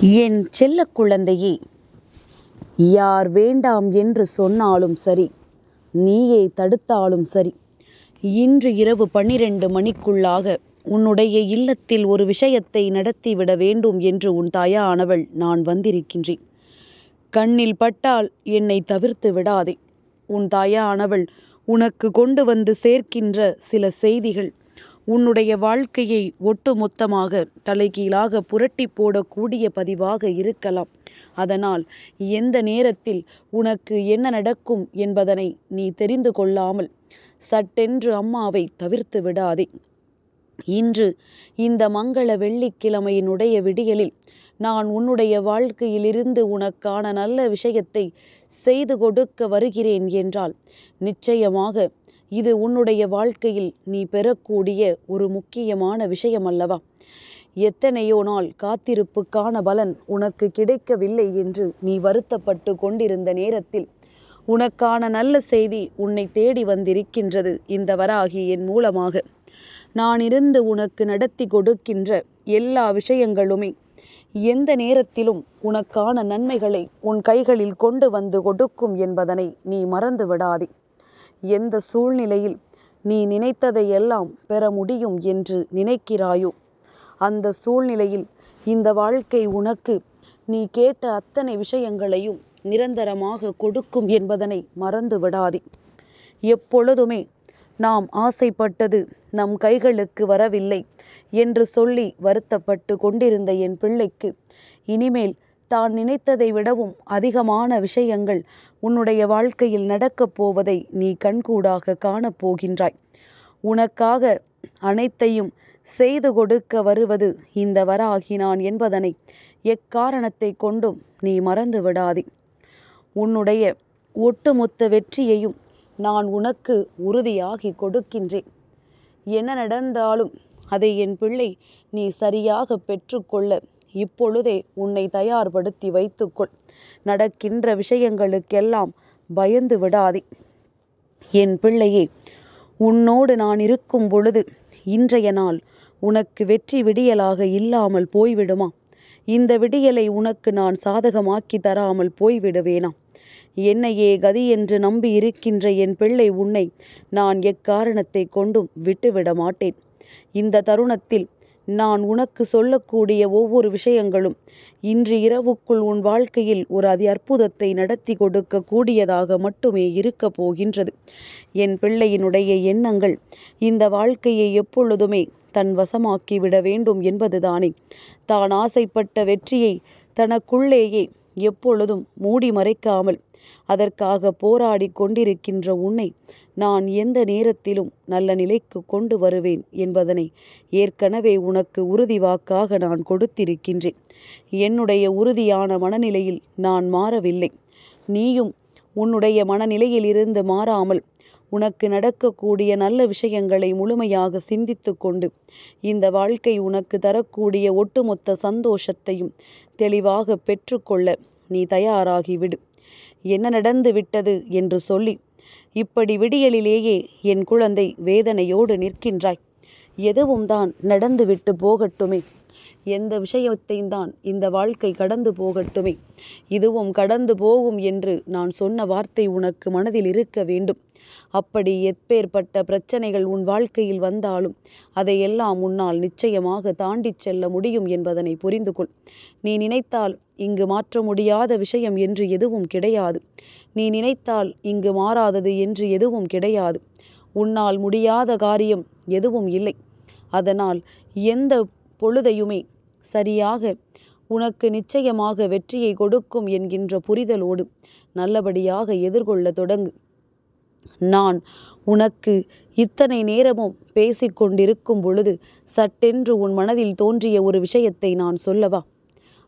என் செல்ல குழந்தையே யார் வேண்டாம் என்று சொன்னாலும் சரி நீயே தடுத்தாலும் சரி. இன்று இரவு பன்னிரண்டு மணிக்குள்ளாக உன்னுடைய இல்லத்தில் ஒரு விஷயத்தை நடத்திவிட வேண்டும் என்று உன் தாயானவள் நான் வந்திருக்கின்றேன். கண்ணில் பட்டால் என்னை தவிர்த்து விடாதே. உன் தாயானவள் உனக்கு கொண்டு வந்து சேர்க்கின்ற சில செய்திகள் உன்னுடைய வாழ்க்கையை ஒட்டுமொத்தமாக தலைகீழாக புரட்டி போடக்கூடிய பதிவாக இருக்கலாம். அதனால் எந்த நேரத்தில் உனக்கு என்ன நடக்கும் என்பதனை நீ தெரிந்து கொள்ளாமல் சட்டென்று அம்மாவை தவிர்த்து விடாதே. இன்று இந்த மங்கள வெள்ளிக்கிழமையினுடைய விடியலில் நான் உன்னுடைய வாழ்க்கையிலிருந்து உனக்கான நல்ல விஷயத்தை செய்து கொடுக்க வருகிறேன் என்றால் நிச்சயமாக இது உன்னுடைய வாழ்க்கையில் நீ பெறக்கூடிய ஒரு முக்கியமான விஷயம் அல்லவா எத்தனையோ நாள் காத்திருப்புக்கான பலன் உனக்கு கிடைக்கவில்லை என்று நீ வருத்தப்பட்டு கொண்டிருந்த நேரத்தில் உனக்கான நல்ல செய்தி உன்னை தேடி வந்திருக்கின்றது இந்த வராகி என் மூலமாக. நான் இருந்து உனக்கு நடத்தி கொடுக்கின்ற எல்லா விஷயங்களுமே எந்த நேரத்திலும் உனக்கான நன்மைகளை உன் கைகளில் கொண்டு வந்து கொடுக்கும் என்பதனை நீ மறந்து விடாதே எந்த சூழ்நிலையில் நீ நினைத்ததையெல்லாம் பெற முடியும் என்று நினைக்கிறாயோ? அந்த சூழ்நிலையில் இந்த வாழ்க்கை உனக்கு நீ கேட்ட அத்தனை விஷயங்களையும் நிரந்தரமாக கொடுக்கும் என்பதனை மறந்து விடாதே. எப்பொழுதுமே நாம் ஆசைப்பட்டது நம் கைகளுக்கு வரவில்லை என்று சொல்லி வருத்தப்பட்டு கொண்டிருந்த என் பிள்ளைக்கு இனிமேல் தான் நினைத்ததை விடவும் அதிகமான விஷயங்கள் உன்னுடைய வாழ்க்கையில் நடக்கப் போவதை நீ கண்கூடாக காணப்போகின்றாய் உனக்காக அனைத்தையும் செய்து கொடுக்க வருவது இந்த வராகினான் என்பதனை எக்காரணத்தை கொண்டும் நீ மறந்து விடாதே. உன்னுடைய ஒட்டுமொத்த வெற்றியையும் நான் உனக்கு உறுதியாகி கொடுக்கின்றேன். என்ன நடந்தாலும் அதை என் பிள்ளை நீ சரியாக பெற்றுக்கொள்ள இப்பொழுதே உன்னை தயார்படுத்தி வைத்துக்கொள். நடக்கின்ற விஷயங்களுக்கெல்லாம் பயந்து விடாதே. என் பிள்ளையே உன்னோடு நான் இருக்கும் பொழுது இன்றைய நாள் உனக்கு வெற்றி விடியலாக இல்லாமல் போய்விடுமா? இந்த விடியலை உனக்கு நான் சாதகமாக்கி தராமல் போய்விடுவேனா? என்னையே கதி என்று நம்பி இருக்கின்ற என் பிள்ளை உன்னை நான் எக்காரணத்தை கொண்டும் விட்டுவிட மாட்டேன். இந்த தருணத்தில் நான் உனக்கு சொல்லக்கூடிய ஒவ்வொரு விஷயங்களும் இன்று இரவுக்குள் உன் வாழ்க்கையில் ஒரு அதி அற்புதத்தை நடத்தி கொடுக்க கூடியதாக மட்டுமே இருக்க போகின்றது. என் பிள்ளையினுடைய எண்ணங்கள் இந்த வாழ்க்கையை எப்பொழுதுமே தன் வசமாக்கிவிட வேண்டும் என்பதுதானே. தான் ஆசைப்பட்ட வெற்றியை தனக்குள்ளேயே எப்பொழுதும் மூடி மறைக்காமல் அதற்காக போராடி கொண்டிருக்கின்ற உன்னை நான் எந்த நேரத்திலும் நல்ல நிலைக்கு கொண்டு வருவேன் என்பதனை ஏற்கனவே உனக்கு உறுதி வாக்காக நான் கொடுத்திருக்கின்றேன். என்னுடைய உறுதியான மனநிலையில் நான் மாறவில்லை. நீயும் உன்னுடைய மனநிலையில் இருந்து மாறாமல் உனக்கு நடக்கக்கூடிய நல்ல விஷயங்களை முழுமையாக சிந்தித்து கொண்டு இந்த வாழ்க்கை உனக்கு தரக்கூடிய ஒட்டுமொத்த சந்தோஷத்தையும் தெளிவாக பெற்றுக்கொள்ள நீ தயாராகிவிடு. என்ன நடந்து விட்டது என்று சொல்லி இப்படி விடியலிலேயே என் குழந்தை வேதனையோடு நிற்கின்றாய். எதுவும் தான் நடந்துவிட்டு போகட்டுமே. எந்த விஷயத்தையும் தான் இந்த வாழ்க்கை கடந்து போகட்டுமே. இதுவும் கடந்து போகும் என்று நான் சொன்ன வார்த்தை உனக்கு மனதில் இருக்க வேண்டும். அப்படி எப்பேற்பட்ட பிரச்சனைகள் உன் வாழ்க்கையில் வந்தாலும் அதையெல்லாம் உன்னால் நிச்சயமாக தாண்டிச் செல்ல முடியும் என்பதனை புரிந்து கொள். நீ நினைத்தால் இங்கு மாற்ற முடியாத விஷயம் என்று எதுவும் கிடையாது. நீ நினைத்தால் இங்கு மாறாதது என்று எதுவும் கிடையாது. உன்னால் முடியாத காரியம் எதுவும் இல்லை. அதனால் எந்த பொழுதையுமே சரியாக உனக்கு நிச்சயமாக வெற்றியை கொடுக்கும் என்கின்ற புரிதலோடு நல்லபடியாக எதிர்கொள்ள தொடங்கு. நான் உனக்கு இத்தனை நேரமும் பேசிக்கொண்டிருக்கும் பொழுது சட்டென்று உன் மனதில் தோன்றிய ஒரு விஷயத்தை நான் சொல்லவா?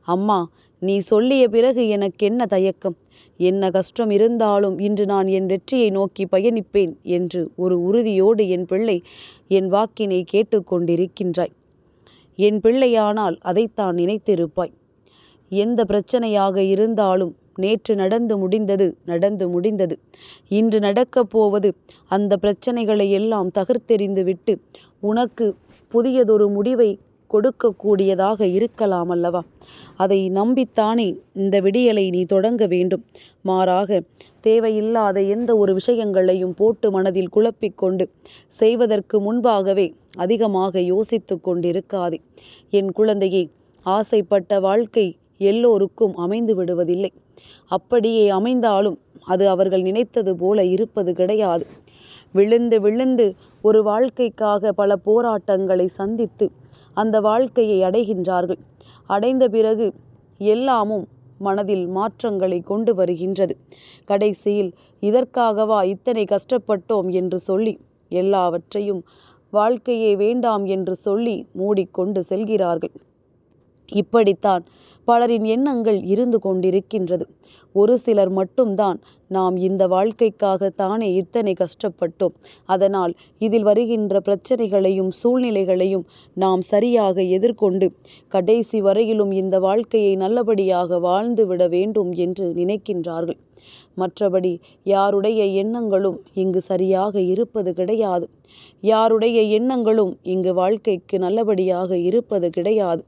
அம்மா நீ சொல்லிய பிறகு எனக்கு என்ன தயக்கம்? என்ன கஷ்டம் இருந்தாலும் இன்று நான் என் வெற்றியை நோக்கி பயணிப்பேன் என்று ஒரு உறுதியோடு என் பிள்ளை என் வாக்கினை கேட்டுக்கொண்டிருக்கின்றாய் என் பிள்ளையானால் அதைத்தான் நினைத்திருப்பாய். எந்த பிரச்சனையாக இருந்தாலும் நேற்று நடந்து முடிந்தது நடந்து முடிந்தது. இன்று நடக்கப் போவது அந்த பிரச்சனைகளை எல்லாம் தகர்த்தெறிந்து விட்டு உனக்கு புதியதொரு முடிவை கொடுக்கக்கூடியதாக இருக்கலாம் அல்லவா? அதை நம்பித்தானே இந்த விடியலை நீ தொடங்க வேண்டும். மாறாக தேவையில்லாத எந்த ஒரு விஷயங்களையும் போட்டு மனதில் குழப்பிக்கொண்டு செய்வதற்கு முன்பாகவே அதிகமாக யோசித்து கொண்டிருக்காதே. என் குழந்தையே ஆசைப்பட்ட வாழ்க்கை எல்லோருக்கும் அமைந்து விடுவதில்லை. அப்படியே அமைந்தாலும் அது அவர்கள் நினைத்தது போல இருப்பது கிடையாது. விழுந்து விழுந்து ஒரு வாழ்க்கைக்காக பல போராட்டங்களை சந்தித்து அந்த வாழ்க்கையை அடைகின்றார்கள். அடைந்த பிறகு எல்லாமும் மனதில் மாற்றங்களை கொண்டு வருகின்றது. கடைசியில் இதற்காகவா இத்தனை கஷ்டப்பட்டோம் என்று சொல்லி எல்லாவற்றையும் வாழ்க்கையே வேண்டாம் என்று சொல்லி மூடிக்கொண்டு செல்கிறார்கள். இப்படித்தான் பலரின் எண்ணங்கள் இருந்து கொண்டிருக்கின்றது. ஒரு சிலர் மட்டும்தான் நாம் இந்த வாழ்க்கைக்காக தானே இத்தனை கஷ்டப்பட்டோம். அதனால் இதில் வருகின்ற பிரச்சனைகளையும் சூழ்நிலைகளையும் நாம் சரியாக எதிர்கொண்டு கடைசி வரையிலும் இந்த வாழ்க்கையை நல்லபடியாக வாழ்ந்து விட வேண்டும் என்று நினைக்கின்றார்கள். மற்றபடி யாருடைய எண்ணங்களும் இங்கு சரியாக இருப்பது கிடையாது. யாருடைய எண்ணங்களும் இங்கு வாழ்க்கைக்கு நல்லபடியாக இருப்பது கிடையாது.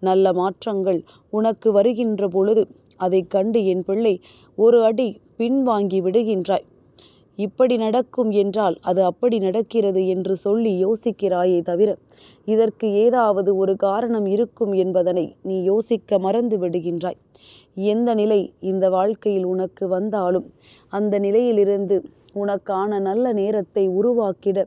நல்ல மாற்றங்கள் உனக்கு வருகின்ற பொழுது அதை கண்டு என் பிள்ளை ஒரு அடி பின்வாங்கி விடுகின்றாய். இப்படி நடக்கும் என்றால் அது அப்படி நடக்கிறது என்று சொல்லி யோசிக்கிறாயே தவிர இதற்கு ஏதாவது ஒரு காரணம் இருக்கும் என்பதனை நீ யோசிக்க மறந்து விடுகின்றாய். எந்த நிலை இந்த வாழ்க்கையில் உனக்கு வந்தாலும் அந்த நிலையிலிருந்து உனக்கான நல்ல நேரத்தை உருவாக்கிட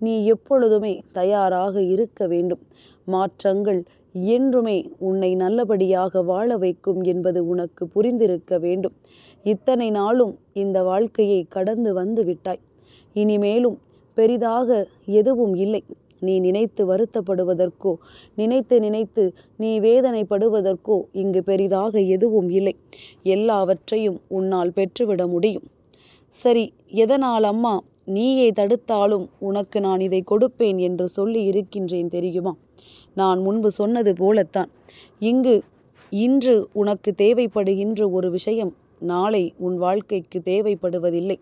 நீ எப்பொழுதுமே தயாராக இருக்க வேண்டும். மாற்றங்கள் என்றுமே உன்னை நல்லபடியாக வாழ வைக்கும் என்பது உனக்கு புரிந்திருக்க வேண்டும். இத்தனை நாளும் இந்த வாழ்க்கையை கடந்து வந்து விட்டாய். இனிமேலும் பெரிதாக எதுவும் இல்லை. நீ நினைத்து வருத்தப்படுவதற்கோ நினைத்து நினைத்து நீ வேதனைப்படுவதற்கோ இங்கு பெரிதாக எதுவும் இல்லை. எல்லாவற்றையும் உன்னால் பெற்றுவிட முடியும். சரி எதனால் அம்மா? நீயே தடுத்தாலும் உனக்கு நான் இதை கொடுப்பேன் என்று சொல்லி இருக்கின்றேன் தெரியுமா? நான் முன்பு சொன்னது போலத்தான். இங்கு இன்று உனக்கு தேவைப்படுகின்ற ஒரு விஷயம் நாளை உன் வாழ்க்கைக்கு தேவைப்படுவதில்லை.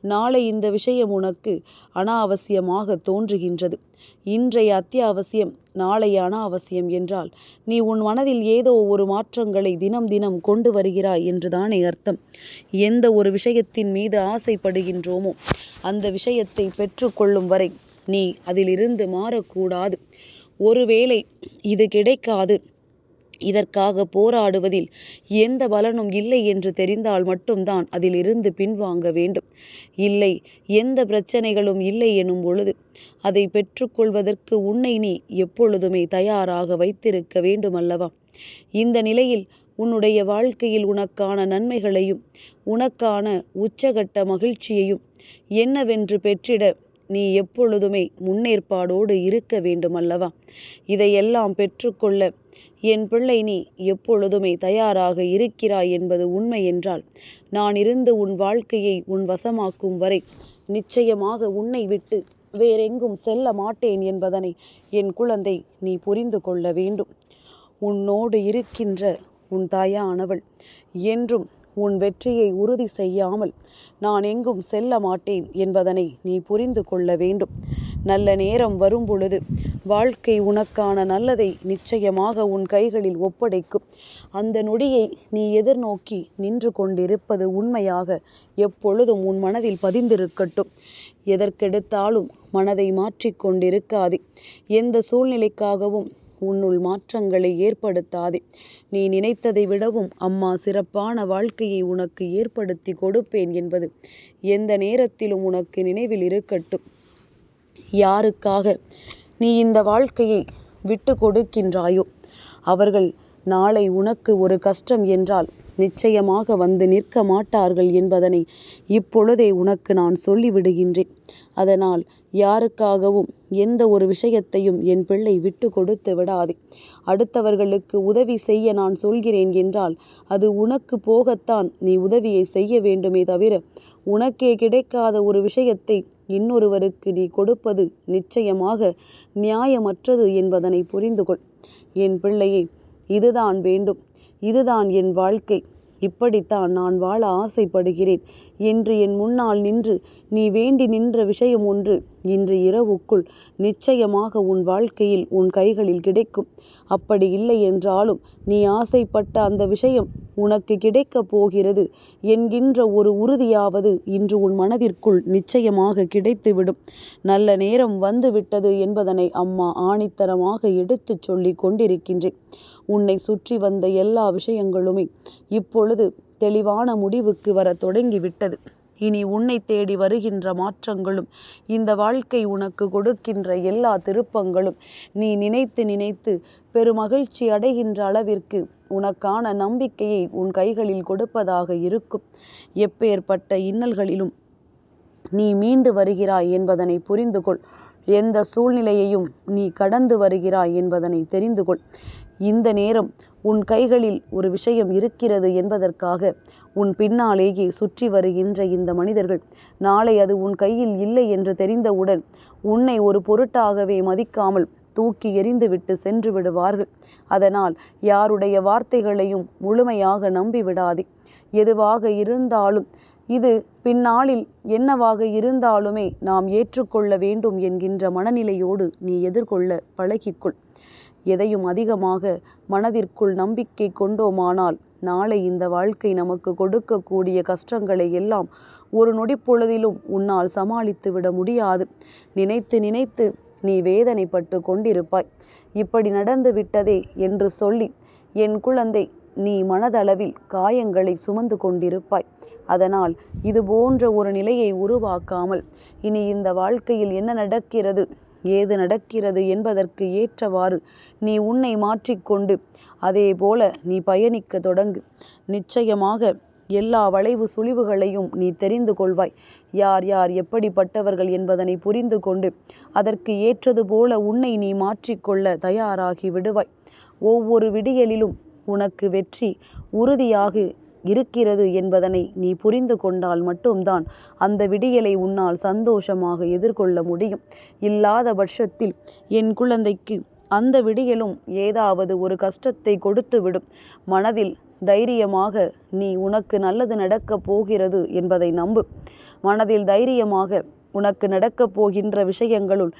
நாளை இந்த விஷயம் உனக்கு அனாவசியமாக தோன்றுகின்றது. இன்றைய அத்தியாவசியம் நாளை அனாவசியம் என்றால் நீ உன் மனதில் ஏதோ ஒரு மாற்றங்களை தினம் தினம் கொண்டு வருகிறாய் என்றுதானே அர்த்தம். எந்த ஒரு விஷயத்தின் மீது ஆசைப்படுகின்றோமோ அந்த விஷயத்தை பெற்றுக்கொள்ளும் வரை நீ அதிலிருந்து மாறக்கூடாது. ஒருவேளை இது கிடைக்காது. இதற்காக போராடுவதில் எந்த பலனும் இல்லை என்று தெரிந்தால் மட்டும்தான் அதிலிருந்து பின்வாங்க வேண்டும். இல்லை எந்த பிரச்சனைகளும் இல்லை எனும் பொழுது அதை பெற்றுக்கொள்வதற்கு உன்னை நீ எப்பொழுதுமே தயாராக வைத்திருக்க வேண்டுமல்லவா? இந்த நிலையில் உன்னுடைய வாழ்க்கையில் உனக்கான நன்மைகளையும் உனக்கான உச்சகட்ட மகிழ்ச்சியையும் என்னவென்று பெற்றிட நீ எப்பொழுதுமே முன்னேற்பாடோடு இருக்க வேண்டுமல்லவா? இதையெல்லாம் பெற்றுக்கொள்ள என் பிள்ளை நீ எப்பொழுதுமே தயாராக இருக்கிறாய் என்பது உண்மை என்றால் நான் இருந்து உன் வாழ்க்கையை உன் வசமாக்கும் வரை நிச்சயமாக உன்னை விட்டு வேறெங்கும் செல்ல மாட்டேன் என்பதனை என் குழந்தை நீ புரிந்து கொள்ள வேண்டும். உன்னோடு இருக்கின்ற உன் தாயானவள் என்றும் உன் வெற்றியை உறுதி செய்யாமல் நான் எங்கும் செல்ல மாட்டேன் என்பதனை நீ புரிந்து கொள்ள வேண்டும். நல்ல நேரம் வரும் பொழுது வாழ்க்கை உனக்கான நல்லதை நிச்சயமாக உன் கைகளில் ஒப்படைக்கும். அந்த நொடியை நீ எதிர்நோக்கி நின்று கொண்டிருப்பது உண்மையாக எப்பொழுதும் உன் மனதில் பதிந்திருக்கட்டும். எதற்கெடுத்தாலும் மனதை மாற்றிக்கொண்டிருக்காதே எந்த சூழ்நிலைக்காகவும் உன்னுள் மாற்றங்களை ஏற்படுத்தாதே. நீ நினைத்ததை விடவும் அம்மா சிறப்பான வாழ்க்கையை உனக்கு ஏற்படுத்தி கொடுப்பேன் என்பது எந்த நேரத்திலும் உனக்கு நினைவில் இருக்கட்டும். யாருக்காக நீ இந்த வாழ்க்கையை விட்டு கொடுக்கின்றாயோ? அவர்கள் நாளை உனக்கு ஒரு கஷ்டம் என்றால் நிச்சயமாக வந்து நிற்க மாட்டார்கள் என்பதனை இப்பொழுதே உனக்கு நான் சொல்லிவிடுகின்றேன். அதனால் யாருக்காகவும் எந்த ஒரு விஷயத்தையும் என் பிள்ளை விட்டு கொடுத்து விடாதே. அடுத்தவர்களுக்கு உதவி செய்ய நான் சொல்கிறேன் என்றால் அது உனக்கு போகத்தான் நீ உதவியை செய்ய வேண்டுமே தவிர உனக்கே கிடைக்காத ஒரு விஷயத்தை இன்னொருவருக்கு நீ கொடுப்பது நிச்சயமாக நியாயமற்றது என்பதனை புரிந்து கொள் என் பிள்ளையை இதுதான் வேண்டும். இதுதான் என் வாழ்க்கை. இப்படித்தான் நான் வாழ ஆசைப்படுகிறேன். என்று என் முன்னால் நின்று நீ வேண்டி நின்ற விஷயம் ஒன்று. இன்று இரவுக்குள் நிச்சயமாக உன் வாழ்க்கையில் உன் கைகளில் கிடைக்கும். அப்படி இல்லை என்றாலும் நீ ஆசைப்பட்ட அந்த விஷயம் உனக்கு கிடைக்கப் போகிறது என்கின்ற ஒரு உறுதியாவது இன்று உன் மனதிற்குள் நிச்சயமாக கிடைத்துவிடும். நல்ல நேரம் வந்துவிட்டது என்பதனை அம்மா ஆணித்தரமாக எடுத்துச் சொல்லி கொண்டிருக்கின்றேன். உன்னை சுற்றி வந்த எல்லா விஷயங்களுமே இப்பொழுது தெளிவான முடிவுக்கு வர தொடங்கிவிட்டது. இனி உன்னை தேடி வருகின்ற மாற்றங்களும் இந்த வாழ்க்கை உனக்கு கொடுக்கின்ற எல்லா திருப்பங்களும். நீ நினைத்து நினைத்து பெருமகிழ்ச்சி அடைகின்ற அளவிற்கு உனக்கான நம்பிக்கையை உன் கைகளில் கொடுப்பதாக இருக்கும். எப்பேற்பட்ட இன்னல்களிலும் நீ மீண்டு வருகிறாய் என்பதனை புரிந்து கொள் எந்த சூழ்நிலையையும் நீ கடந்து வருகிறாய் என்பதனை தெரிந்து கொள் இந்த நேரம் உன் கைகளில் ஒரு விஷயம் இருக்கிறது என்பதற்காக உன் பின்னாலேயே சுற்றி வருகின்ற இந்த மனிதர்கள். நாளை அது உன் கையில் இல்லை என்று தெரிந்தவுடன் உன்னை ஒரு பொருட்டாகவே மதிக்காமல் தூக்கி எறிந்துவிட்டு சென்று விடுவார்கள். அதனால் யாருடைய வார்த்தைகளையும் முழுமையாக நம்பிவிடாதே எதுவாக இருந்தாலும் இது பின்னாளில் என்னவாக இருந்தாலுமே நாம் ஏற்றுக்கொள்ள வேண்டும் என்கின்ற மனநிலையோடு நீ எதிர்கொள்ள பழகிக்கொள். எதையும் அதிகமாக மனதிற்குள் நம்பிக்கை கொண்டோமானால் நாளை இந்த வாழ்க்கை நமக்கு கொடுக்கக்கூடிய கஷ்டங்களை எல்லாம் ஒரு நொடிப்பொழுதிலும் உன்னால் சமாளித்து விட முடியாது. நினைத்து நினைத்து நீ வேதனைப்பட்டு கொண்டிருப்பாய். இப்படி நடந்து விட்டதே என்று சொல்லி என் குழந்தை நீ மனதளவில் காயங்களை சுமந்து கொண்டிருப்பாய். அதனால் இது போன்ற ஒரு நிலையை உருவாக்காமல் இனி இந்த வாழ்க்கையில் என்ன நடக்கிறது? ஏது நடக்கிறது என்பதற்கு ஏற்றவாறு நீ உன்னை மாற்றிக்கொண்டு அதே போல நீ பயணிக்க தொடங்கு. நிச்சயமாக எல்லா வளைவு சுழிவுகளையும் நீ தெரிந்து கொள்வாய். யார் யார் எப்படிப்பட்டவர்கள் என்பதனை புரிந்து கொண்டு அதற்கு ஏற்றது போல உன்னை நீ மாற்றிக்கொள்ள தயாராகி விடுவாய். ஒவ்வொரு விடியலிலும் உனக்கு வெற்றி உறுதியாக. இருக்கிறது என்பதனை நீ புரிந்து கொண்டால் மட்டும்தான் அந்த விடியலை உன்னால் சந்தோஷமாக எதிர்கொள்ள முடியும். இல்லாத பட்சத்தில் என் குழந்தைக்கு அந்த விடியலும் ஏதாவது ஒரு கஷ்டத்தை கொடுத்துவிடும். மனதில் தைரியமாக நீ உனக்கு நல்லது நடக்கப் போகிறது என்பதை நம்பு. மனதில் தைரியமாக உனக்கு நடக்கப் போகின்ற விஷயங்களுள்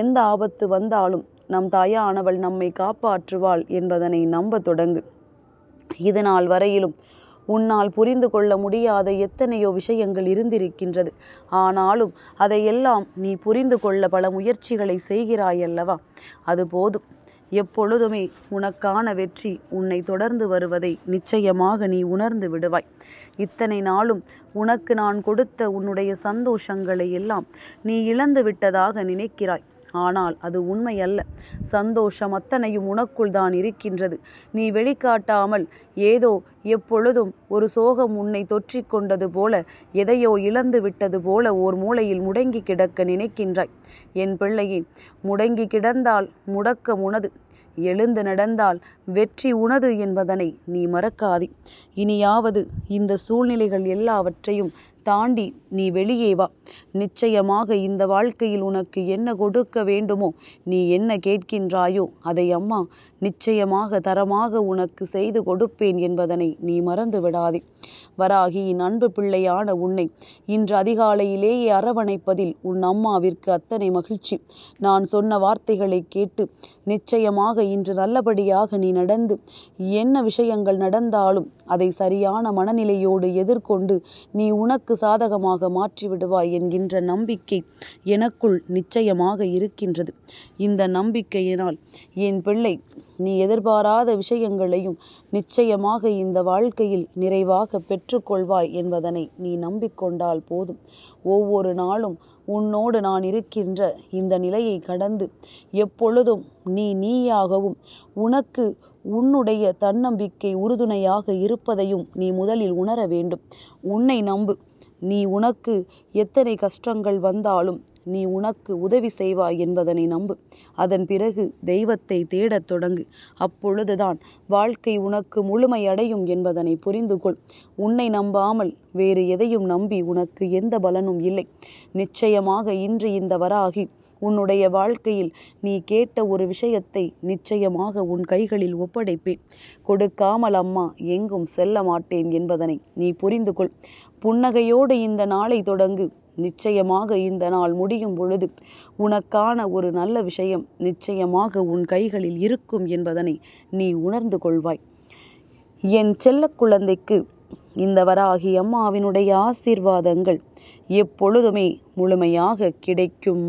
எந்த ஆபத்து வந்தாலும் நம் தாயானவள் நம்மை காப்பாற்றுவாள் என்பதனை நம்ப தொடங்கு. இது நாள் வரையிலும் உன்னால் புரிந்து கொள்ள முடியாத எத்தனையோ விஷயங்கள் இருந்திருக்கின்றது. ஆனாலும் அதையெல்லாம் நீ புரிந்து கொள்ள பல முயற்சிகளை செய்கிறாயல்லவா? அது போதும். எப்பொழுதுமே உனக்கான வெற்றி உன்னை தொடர்ந்து வருவதை நிச்சயமாக நீ உணர்ந்து விடுவாய். இத்தனை நாளும் உனக்கு நான் கொடுத்த உன்னுடைய சந்தோஷங்களை எல்லாம் நீ இழந்து விட்டதாக நினைக்கிறாய். ஆனால் அது உண்மையல்ல. சந்தோஷம் அத்தனையும் உனக்குள் தான் இருக்கின்றது. நீ வெளிக்காட்டாமல் ஏதோ எப்பொழுதும் ஒரு சோகம் உன்னை தொற்றிக் கொண்டது போல எதையோ இழந்து விட்டது போல ஓர் மூலையில் முடங்கி கிடக்க நினைக்கின்றாய். என் பிள்ளையே முடங்கி கிடந்தால் முடக்கம் உனது. எழுந்து நடந்தால் வெற்றி உனது என்பதனை நீ மறக்காதே. இனியாவது இந்த சூழ்நிலைகள் எல்லாவற்றையும் தாண்டி நீ வெளியே வா. நிச்சயமாக இந்த வாழ்க்கையில் உனக்கு என்ன கொடுக்க வேண்டுமோ நீ என்ன கேட்கின்றாயோ அதை அம்மா நிச்சயமாக தரமாக உனக்கு செய்து கொடுப்பேன் என்பதனை நீ மறந்து விடாதே. வராகியின் அன்பு பிள்ளையான உன்னை இன்று அதிகாலையிலேயே அரவணைப்பதில் உன் அம்மாவிற்கு அத்தனை மகிழ்ச்சி. நான் சொன்ன வார்த்தைகளை கேட்டு நிச்சயமாக இன்று நல்லபடியாக நீ நடந்து என்ன விஷயங்கள் நடந்தாலும் அதை சரியான மனநிலையோடு எதிர்கொண்டு நீ உனக்கு சாதகமாக மாற்றிவிடுவாய் என்கின்ற நம்பிக்கை எனக்குள் நிச்சயமாக இருக்கின்றது. இந்த நம்பிக்கையினால் என் பிள்ளை நீ எதிர்பாராத விஷயங்களையும் நிச்சயமாக இந்த வாழ்க்கையில் நிறைவாக பெற்றுக்கொள்வாய் என்பதனை நீ நம்பிக்கொண்டால் போதும். ஒவ்வொரு நாளும் உன்னோடு நான் இருக்கின்ற இந்த நிலையை கடந்து எப்பொழுதும் நீ நீயாகவும் உனக்கு உன்னுடைய தன்னம்பிக்கை உறுதுணையாக இருப்பதையும் நீ முதலில் உணர வேண்டும். உன்னை நம்பு. நீ உனக்கு எத்தனை கஷ்டங்கள் வந்தாலும் நீ உனக்கு உதவி செய்வாய் என்பதனை நம்பு. அதன் பிறகு தெய்வத்தை தேடத் தொடங்கு. அப்பொழுதுதான் வாழ்க்கை உனக்கு முழுமையடையும் என்பதனை புரிந்து கொள் உன்னை நம்பாமல் வேறு எதையும் நம்பி உனக்கு எந்த பலனும் இல்லை. நிச்சயமாக இன்று இந்த வராகி உன்னுடைய வாழ்க்கையில் நீ கேட்ட ஒரு விஷயத்தை நிச்சயமாக உன் கைகளில் ஒப்படைப்பேன். கொடுக்காமல் அம்மா எங்கும் செல்ல மாட்டேன் என்பதனை நீ புரிந்து கொள். புன்னகையோடு இந்த நாளை தொடங்கு. நிச்சயமாக இந்த நாள் முடியும் பொழுது உனக்கான ஒரு நல்ல விஷயம் நிச்சயமாக உன் கைகளில் இருக்கும் என்பதனை நீ உணர்ந்து கொள்வாய். என் செல்ல குழந்தைக்கு இந்த வராகி அம்மாவினுடைய ஆசீர்வாதங்கள் எப்பொழுதுமே முழுமையாக கிடைக்கும்.